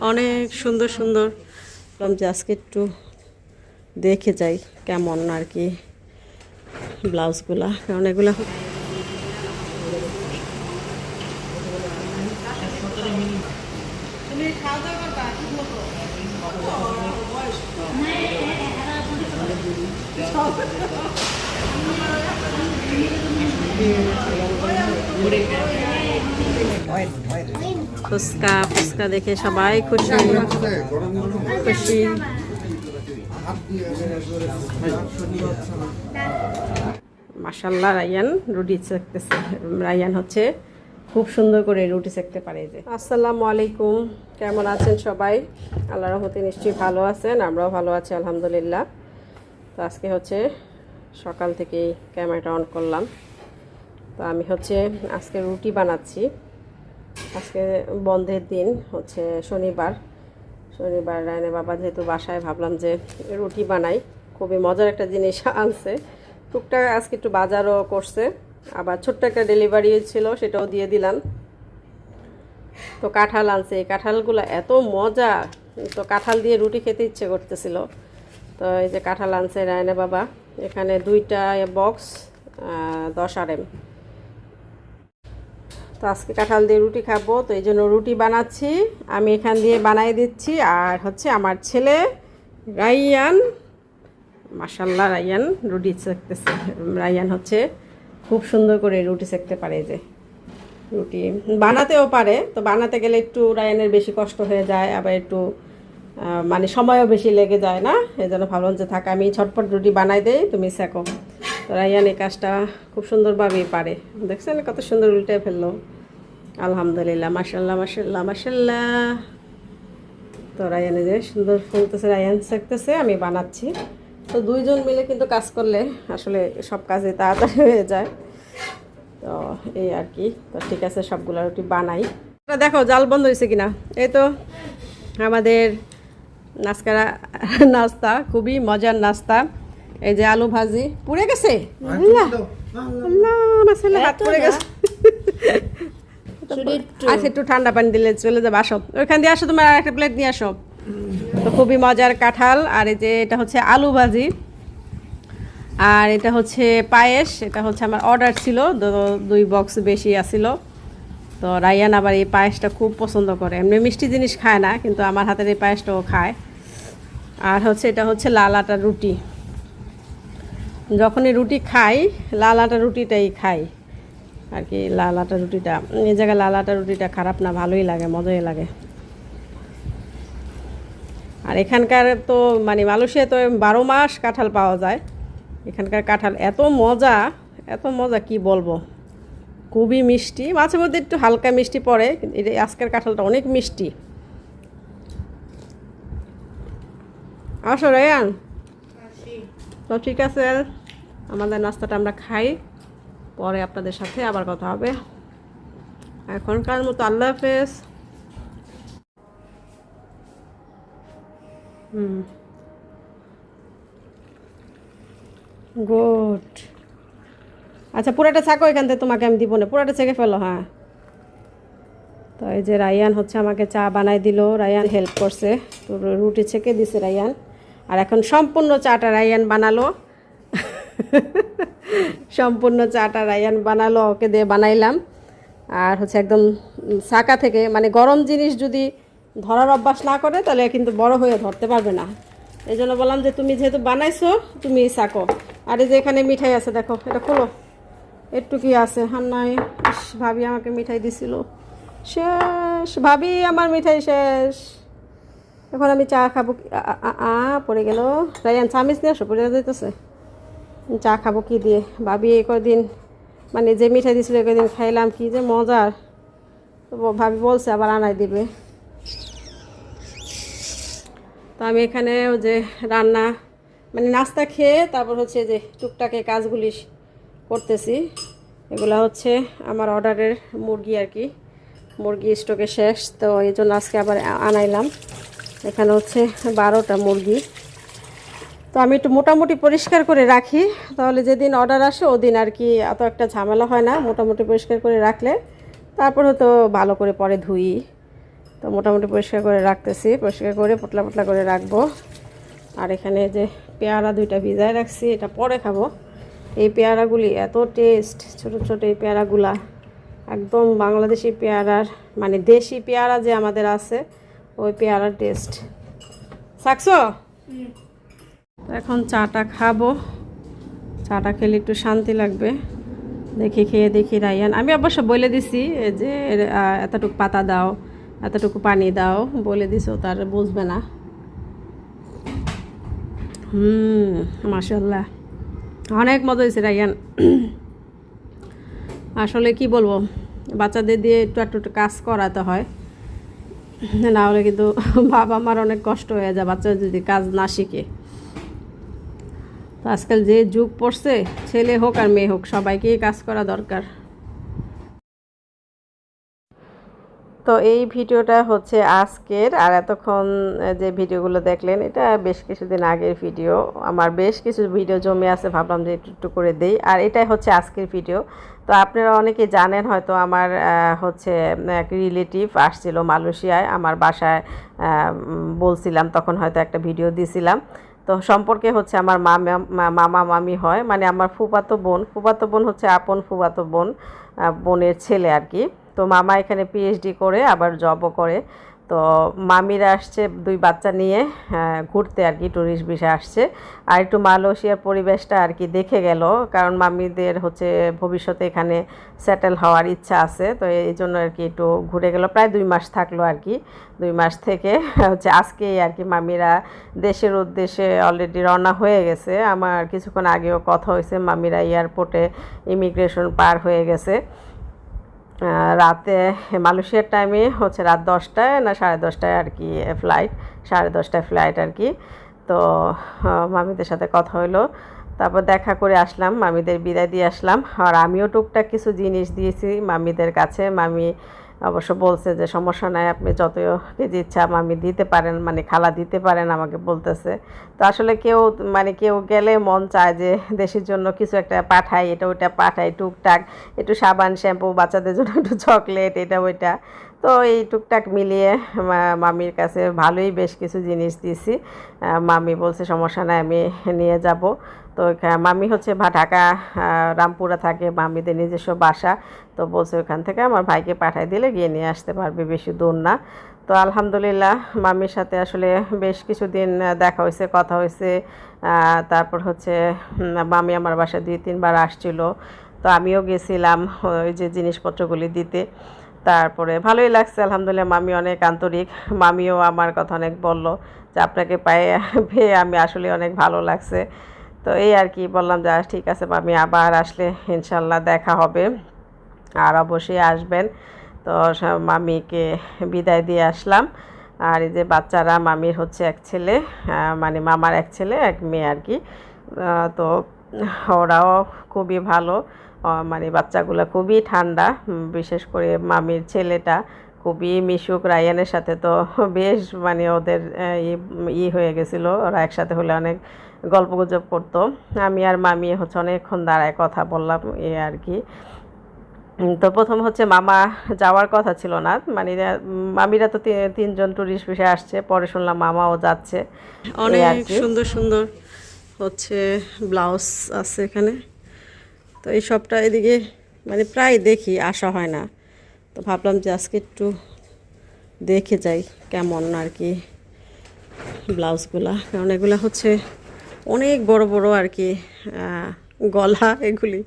অনেক সুন্দর সুন্দর। ভাবলাম যে আজকে একটু দেখে যাই কেমন আর কি ব্লাউজগুলা কারণ এগুলা খুব ফুচকা ফুচকা দেখে সবাই খুশি। খুশি। মাসাল্লাহ রায়ান রুটি সেকতেছে রায়ান হচ্ছে খুব সুন্দর করে রুটি সেকতে পারে যে। আসসালামু আলাইকুম। কেমন আছেন সবাই? আল্লাহ রহমতে নিশ্চয়ই ভালো আছেন, আমরাও ভালো আছি, আলহামদুলিল্লাহ। তো আজকে হচ্ছে সকাল থেকেই ক্যামেরাটা অন করলাম। তো আমি হচ্ছে আজকে রুটি বানাচ্ছি। আজকে বন্ধের দিন হচ্ছে শনিবার। শনিবার রায়নে বাবা যেহেতু বাসায়, ভাবলাম যে রুটি বানাই। খুবই মজার একটা জিনিস আনছে। টুকটাক আজকে একটু বাজারও করছে। আবার ছোট্ট একটা ডেলিভারি ছিল, সেটাও দিয়ে দিলাম। তো কাঁঠাল আনছে। এই কাঁঠালগুলো এত মজা! তো কাঁঠাল দিয়ে রুটি খেতে ইচ্ছে করতেছিল। তো এই যে কাঁঠাল আনছে রায়না বাবা। এখানে দুইটা বক্স দশ আর এম তো আজকে কাঁঠাল দিয়ে রুটি খাব, তো এই জন্য রুটি বানাচ্ছি। আমি এখান দিয়ে বানাই দিচ্ছি, আর হচ্ছে আমার ছেলে রাইয়ান মাসাল্লাহ রাইয়ান রুটি সেকতেছে রাইয়ান হচ্ছে খুব সুন্দর করে রুটি সেকতে পারে যে। রুটি বানাতেও পারে, তো বানাতে গেলে একটু রায়ানের বেশি কষ্ট হয়ে যায়, আবার একটু মানে সময়ও বেশি লেগে যায় না, এই জন্য ভাবলাম যে থাক, আমি ছটপট রুটি বানাই দেই, তুমি শেখো রায়ান এই কাজটা খুব সুন্দরভাবেই পারে। দেখছেন কত সুন্দর উল্টে ফেলল। আলহামদুলিল্লাহ মাসাল্লাহ মাসাল্লাহ মাসাল্লাহ তো রায়ান যে সুন্দর ফুলতেছে, রায়ান শেখতেছে আমি বানাচ্ছি। তো দুইজন মিলে কিন্তু কাজ করলে আসলে সব কাজে তাড়াতাড়ি হয়ে যায়। তো এই আর কি, তো ঠিক আছে, সবগুলো রুটি বানাই। দেখো, জাল বন্ধ হয়েছে কিনা? এই তো আমাদের নাস্কারা নাস্তা, খুবই মজার নাস্তা। এই যে আলু ভাজি। পুড়ে গেছে? হাত পুড়ে গেছে। আচ্ছা একটু ঠান্ডা পানি দিলে চলে যাবে আসো। ওইখান দিয়ে আসো তোমার একটা প্লেট নিয়ে আসো। তো খুবই মজার কাঁঠাল। আর এই যে এটা হচ্ছে আলু ভাজি। আর এটা হচ্ছে পায়েস। এটা হচ্ছে আমার অর্ডার ছিল। দুই বক্স বেশি আসিল তো রায়ান আবার এই পায়েসটা খুব পছন্দ করে। এমনি মিষ্টি জিনিস খায় না কিন্তু আমার হাতের এই পায়েসটাও খায়। আর হচ্ছে এটা হচ্ছে লাল আটার রুটি। যখনই রুটি খাই লাল আটার রুটিটাই খাই। আর কি লাল আটা রুটিটা। এই জায়গায় লাল আটা রুটিটা খারাপ না ভালোই লাগে মজাই লাগে। আর এখানকার তো মানে মালয়েশিয়া তো বারো মাস কাঁঠাল পাওয়া যায়। এখানকার কাঁঠাল এত মজা এত মজা কি বলব? খুবই মিষ্টি। মাঝে মধ্যে একটু হালকা মিষ্টি পড়ে এটা আজকের কাঁঠালটা অনেক মিষ্টি। আসো রায়ান। তো ঠিক আছে আমাদের নাস্তাটা আমরা খাই, পরে আপনাদের সাথে আবার কথা হবে। এখনকার মতো আল্লাহ হাফেজ। হুম। গুড। আচ্ছা পুরাটা ছাকো এখান থেকে, তোমাকে আমি দিব না। পুরাটা ছেঁকে ফেলো হ্যাঁ। তো এই যে রায়ান হচ্ছে আমাকে চা বানাই দিল। রায়ান হেল্প করছে। তো রুটি ছেঁকে দিছে রায়ান। আর এখন সম্পূর্ণ চাটা রায়ান বানালো। সম্পূর্ণ চাটা রায়ান বানালো ওকে দিয়ে বানাইলাম। আর হচ্ছে একদম শাকা থেকে মানে গরম জিনিস যদি ধরার অভ্যাস না করে তাহলে কিন্তু বড় হয়ে ধরতে পারবে না। এই জন্য বললাম যে তুমি যেহেতু বানাইছো তুমি শাকো আর এই যে এখানে মিঠাই আছে দেখো এটা খোলো। একটু কি আছে হার নাই ইস, ভাবি আমাকে মিঠাই দিছিল। শেষ ভাবি আমার মিঠাই শেষ। এখন আমি চা খাব আ পড়ে গেল। রায়ান চামিচ নিয়ে আসো পড়ে যেতেছে। চা খাব কি দিয়ে? ভাবি এই কদিন মানে যে মিঠাই দিছিল এই কদিন খাইলাম, কি যে মজার। ভাবি বলছে আবার আনাই দিবে। তো আমি এখানে যে রান্না মানে নাস্তা খেয়ে তারপর হচ্ছে যে টুকটাকে কাজগুলি করতেছি। এগুলো হচ্ছে আমার অর্ডারের মুরগি আর কি। মুরগি স্টকে শেষ, তো এই জন্য আজকে আবার আনাইলাম। এখানে হচ্ছে বারোটা মুরগি। তো আমি একটু মোটামুটি পরিষ্কার করে রাখি, তাহলে যেদিন অর্ডার আসে ওদিন আর কি এত একটা ঝামেলা হয় না, মোটামুটি পরিষ্কার করে রাখলে। তারপর হয়তো ভালো করে পরে ধুই। তো মোটামুটি পরিষ্কার করে রাখতেছি, পরিষ্কার করে পতলা পতলা করে রাখব। আর এখানে যে পেয়ারা দুইটা ভিজায় রাখছি, এটা পরে খাব। এই পেয়ারাগুলি এত টেস্ট ছোট ছোট এই পেয়ারাগুলা। একদম বাংলাদেশি পেয়ারার মানে দেশি পেয়ারা যে আমাদের আছে, ওই পেয়ারার টেস্ট শাকসো এখন চাটা খাব। চাটা খেলে একটু শান্তি লাগবে। দেখি, খেয়ে দেখি রায়ান। আমি অবশ্য বলে দিছি যে এতটুকু পাতা দাও, এতটুকু পানি দাও, বলে দিছো তার বুঝবে না। হুম মাসাল্লাহ অনেক মজা হয়েছে রায়ান। আসলে কি বলব, বাচ্চাদের দিয়ে একটু একটু কাজ করাতে হয়। না হলে কিন্তু বাবা মার অনেক কষ্ট হয়ে যায় বাচ্চা যদি কাজ না শিখে। তো আজকাল যে যুগ পড়ছে, ছেলে হোক আর মেয়ে হোক সবাইকেই কাজ করা দরকার। তো এই ভিডিওটা হচ্ছে আজকের, আর এতক্ষণ যে ভিডিওগুলো দেখলেন, এটা বেশ কিছুদিন আগের ভিডিও। আমার বেশ কিছু ভিডিও জমে আছে, ভাবলাম যে একটু একটু করে দেই। আর এটাই হচ্ছে আজকের ভিডিও। তো আপনারা অনেকে জানেন, হয়তো আমার হচ্ছে, এক রিলেটিভ আসছিল মালয়েশিয়ায়। আমার বাসায় বলছিলাম, তখন হয়তো একটা ভিডিও দিছিলাম। তো সম্পর্কে হচ্ছে আমার মামা মামা, মামি হয়। মানে আমার ফুপাতো বোন ফুপাতো বোন হচ্ছে আপন ফুপাতো বোন বোনের ছেলে আর কি। তো মামা এখানে পিএইচডি করে, আবার জবও করে। তো মামিরা আসছে দুই বাচ্চা নিয়ে ঘুরতে আর কি ট্যুরিস্ট বিষয়ে আসছে। আর একটু মালয়েশিয়ার পরিবেশটা আর কি দেখে গেল, কারণ মামিদের হচ্ছে ভবিষ্যতে এখানে সেটেল হওয়ার ইচ্ছা আছে, তো এই জন্য আর কি একটু ঘুরে গেল। প্রায় দুই মাস থাকল আর কি, দুই মাস থেকে হচ্ছে আজকেই আর কি মামিরা দেশের উদ্দেশ্যে অলরেডি রওনা হয়ে গেছে। আমার কিছুক্ষণ আগেও কথা হয়েছে, মামিরা এয়ারপোর্টে ইমিগ্রেশন পার হয়ে গেছে। রাতে, মালয়েশিয়ার টাইমে হচ্ছে রাত দশটায় না সাড়ে দশটায় আর কি ফ্লাইট সাড়ে দশটায় ফ্লাইট আর কি। তো মামিদের সাথে কথা হলো তারপর দেখা করে আসলাম, মামিদের বিদায় দিয়ে আসলাম। আর আমিও টুকটাক কিছু জিনিস দিয়েছি মামিদের কাছে। মামি অবশ্য বলছে যে, সমস্যা নাই, আপনি যত কেজি ইচ্ছা মামি দিতে পারেন মানে খালা দিতে পারেন আমাকে বলতেছে। তো আসলে কেউ মানে কেউ গেলে মন চায় যে, দেশের জন্য কিছু একটা পাঠাই, এটা ওইটা পাঠাই, টুকটাক একটু সাবান, শ্যাম্পু, বাচ্চাদের জন্য একটু চকলেট, এটা ওইটা। তো এই টুকটাক মিলিয়ে মামির কাছে ভালোই বেশ কিছু জিনিস দিছি। মামি বলছে, সমস্যা নাই, আমি নিয়ে যাব। তো এখা- মামি হচ্ছে ভা, ঢাকা রামপুরা থাকে, মামিদের নিজস্ব বাসা। তো বলছে ওখান থেকে আমার ভাইকে পাঠিয়ে দিলে গিয়ে নিয়ে আসতে পারবে, বেশি দূর না। তো আলহামদুলিল্লাহ, মামির সাথে আসলে বেশ কিছুদিন দেখা হয়েছে, কথা হয়েছে। তারপর হচ্ছে মামি আমার বাসায় দুই, তিনবার আসছিল। তো আমিও গেছিলাম ওই যে জিনিসপত্রগুলি দিতে। তারপরে ভালোই লাগছে, আলহামদুলিল্লাহ, মামি অনেক আন্তরিক। মামিও আমার কথা অনেক বলল যে, আপনাকে পায়ে, পেয়ে আমি আসলে অনেক ভালো লাগছে। তো এই আর কি বললাম যে ঠিক আছে, মামি আবার আসলে ইনশাল্লাহ দেখা হবে। আর অবশ্যই আসবেন। তো মামিকে বিদায় দিয়ে আসলাম। আর এই যে বাচ্চারা, মামির হচ্ছে এক ছেলে মানে মামার এক ছেলে, এক মেয়ে আর কি। তো ওরাও খুবই ভালো। মানে বাচ্চাগুলো খুবই ঠান্ডা। বিশেষ করে মামির ছেলেটা খুবই মিশুক। রায়ানের সাথে তো বেশ মানে ওদের ই হয়ে গেছিল। ওরা একসাথে হলে অনেক গল্প গুজব করতো। আমি আর মামি হচ্ছে অনেকক্ষণ দাঁড়ায় কথা বললাম এ আর কি। তো প্রথম হচ্ছে মামা যাওয়ার কথা ছিল না। মানে মামিরা তো তি- তিনজন টুরিস্ট বিষয়ে আসছে পরে শুনলাম মামাও যাচ্ছে। অনেক সুন্দর সুন্দর হচ্ছে ব্লাউজ আছে এখানে। তো এই সবটা এদিকে মানে প্রায় দেখি আসা হয় না। তো ভাবলাম যে আজকে একটু দেখে যাই কেমন আর কি ব্লাউজগুলা। কারণ এগুলো হচ্ছে অনেক বড় বড় আর কি গলা এগুলি।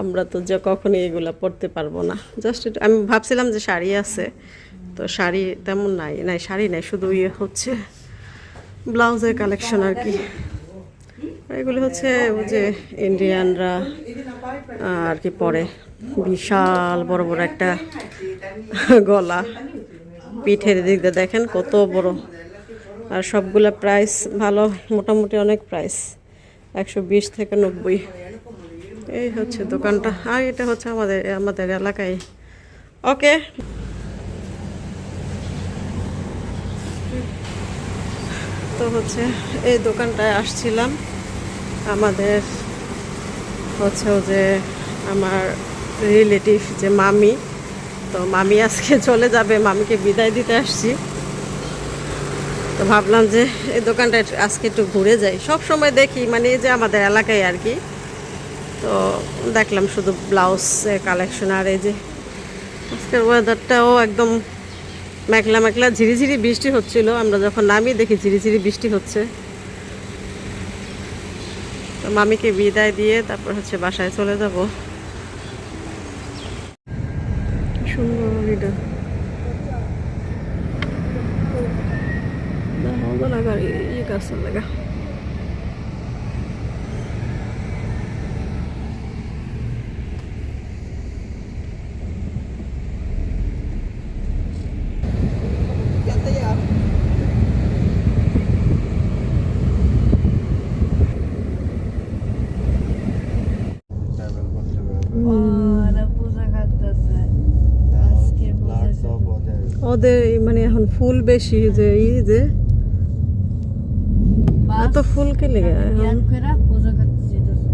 আমরা তো যে কখনই এগুলা পরতে পারব না। জাস্ট আমি ভাবছিলাম যে শাড়ি আছে, তো শাড়ি তেমন নাই নাই শাড়ি নাই, শুধু ইয়ে হচ্ছে ব্লাউজের কালেকশন আর কি। এগুলি হচ্ছে ওই যে ইন্ডিয়ানরা আর কি পরে। বিশাল বড় বড় একটা গলা। পিঠের দিক দিয়ে দেখেন কত বড়। আর সবগুলা প্রাইস ভালো, মোটামুটি অনেক প্রাইস একশো বিশ থেকে নব্বই। এই হচ্ছে দোকানটা। আর এটা হচ্ছে আমাদের আমাদের এলাকায়। ওকে। তো হচ্ছে এই দোকানটায় আসছিলাম। আমাদের হচ্ছে যে আমার রিলেটিভ যে মামি। তো মামি আজকে চলে যাবে। মামিকে বিদায় দিতে আসছি। তো ভাবলাম যে এই দোকানটা আজকে একটু ঘুরে যাই। সব সময় দেখি মানে এই যে আমাদের এলাকায় আর কি। তো দেখলাম শুধু ব্লাউজ কালেকশন আর এই যে আজকের ওয়েদারটাও একদম মেঘলা মেঘলা, ঝিরিঝিরি বৃষ্টি হচ্ছিল। আমরা যখন নামি দেখি ঝিরিঝিরি বৃষ্টি হচ্ছে। তো মামিকে বিদায় দিয়ে তারপর হচ্ছে বাসায় চলে যাব। সুন্দর না গাড়ি ইয়ে কাছে লাগা ওদের মানে এখন ফুল বেশি যে এই যে এত ফুল কে লেগে জ্ঞান করে পূজা করতে যেতেছে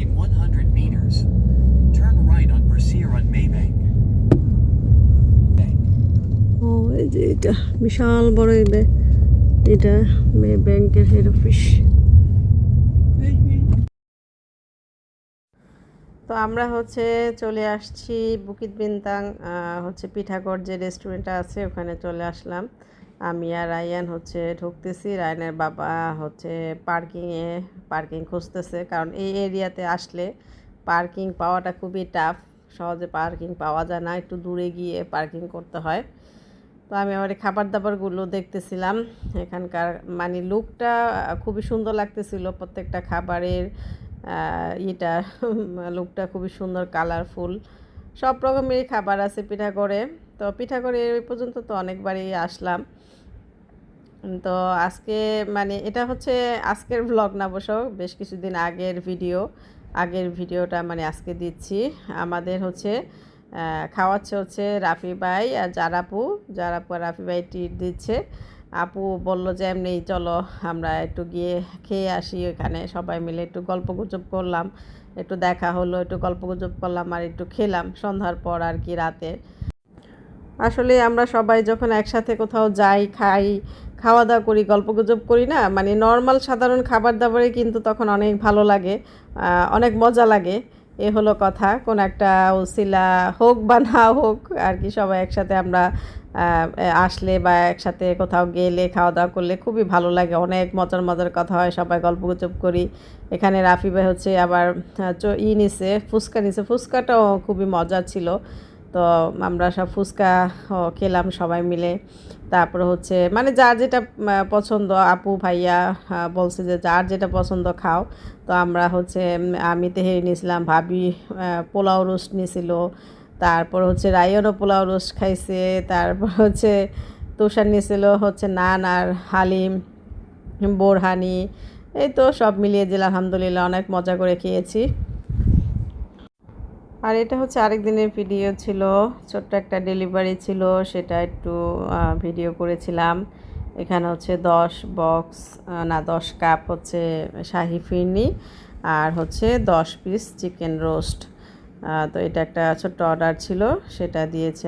In 100 meters, turn right on Brasier on Maybank. ও এই যে এটা বিশাল বড় এটা মে ব্যাংকের হেড অফিস তো আমরা হচ্ছে চলে আসছি বুকিত বিনতাং আহ, হচ্ছে পিঠাগড় যে রেস্টুরেন্টটা আছে ওখানে চলে আসলাম। আমি আর রায়ান হচ্ছে ঢুকতেছি, রায়ানের বাবা হচ্ছে পার্কিংয়ে, পার্কিং খুঁজতেছে। কারণ এই এরিয়াতে আসলে পার্কিং পাওয়াটা খুবই টাফ সহজে পার্কিং পাওয়া যায় না, একটু দূরে গিয়ে পার্কিং করতে হয়। তো আমি আমার খাবার দাবারগুলো দেখতেছিলাম, এখানকার মানে লুকটা খুবই সুন্দর লাগতেছিল, প্রত্যেকটা খাবারের ইয়েটা লুকটা খুবই সুন্দর কালারফুল সব রকমেরই খাবার আছে পিঠা করে তো পিঠা করে এই পর্যন্ত তো অনেকবারই আসলাম। তো আজকে মানে এটা হচ্ছে আজকের ব্লগ না অবশ্য বেশ কিছুদিন আগের ভিডিও আগের ভিডিওটা মানে আজকে দিচ্ছি। আমাদের হচ্ছে খাওয়াচ্ছে হচ্ছে রাফি ভাই আর জারাপু। জারাপু আর রাফি ভাই ট্রিট দিচ্ছে। আপু বলল যে এমনি চলো আমরা একটু গিয়ে খেয়ে আসি ওখানে সবাই মিলে একটু গল্প গুজব করলাম। একটু দেখা হলো, একটু গল্প গুজব করলাম আর একটু খেলাম সন্ধ্যার পর আর কি রাতে। আসলে আমরা সবাই যখন একসাথে কোথাও যাই, খাই খাওয়া দাওয়া করি, গল্পগুজব করি না মানে নর্মাল সাধারণ খাবার দাবারে কিন্তু তখন অনেক ভালো লাগে অনেক মজা লাগে। এ হলো কথা, কোন একটা ওসিলা হোক বা না হোক, আর কি সবাই একসাথে আমরা আসলে বা একসাথে কোথাও গেলে খাওয়া দাওয়া করলে খুবই ভালো লাগে, অনেক মজার মজার কথা হয়, সবাই গল্প গল্পগুজব করি। এখানে রাফি ভাই হচ্ছে আবার ই নিছে, ফুচকা নিছে, ফুচকাটাও খুবই মজার ছিল। তো আমরা সব ফুচকা খেলাম সবাই মিলে। তারপরে হচ্ছে মানে যার যেটা পছন্দ, আপু, ভাইয়া বলছে যে যার যেটা পছন্দ খাও। তো আমরা হচ্ছে আমি তেহেরি নিয়েছিলাম, ভাবি পোলাও রোস্ট নিয়েছিল। তারপর হচ্ছে রায়নও পোলাও রোস্ট খাইছে। তারপর হচ্ছে তুষার নিয়েছিল হচ্ছে নান আর হালিম, বোরহানি। এই তো সব মিলিয়ে দিল আলহামদুলিল্লাহ অনেক মজা করে খেয়েছি। আর এটা হচ্ছে আরেক দিনের ভিডিও ছিল, ছোট্ট একটা ডেলিভারি ছিল, সেটা একটু ভিডিও করেছিলাম। এখানে হচ্ছে দশ বক্স না, দশ কাপ হচ্ছে শাহি ফিরনি আর হচ্ছে দশ পিস চিকেন রোস্ট তো এটা একটা ছোট্ট অর্ডার ছিল, সেটা দিয়েছি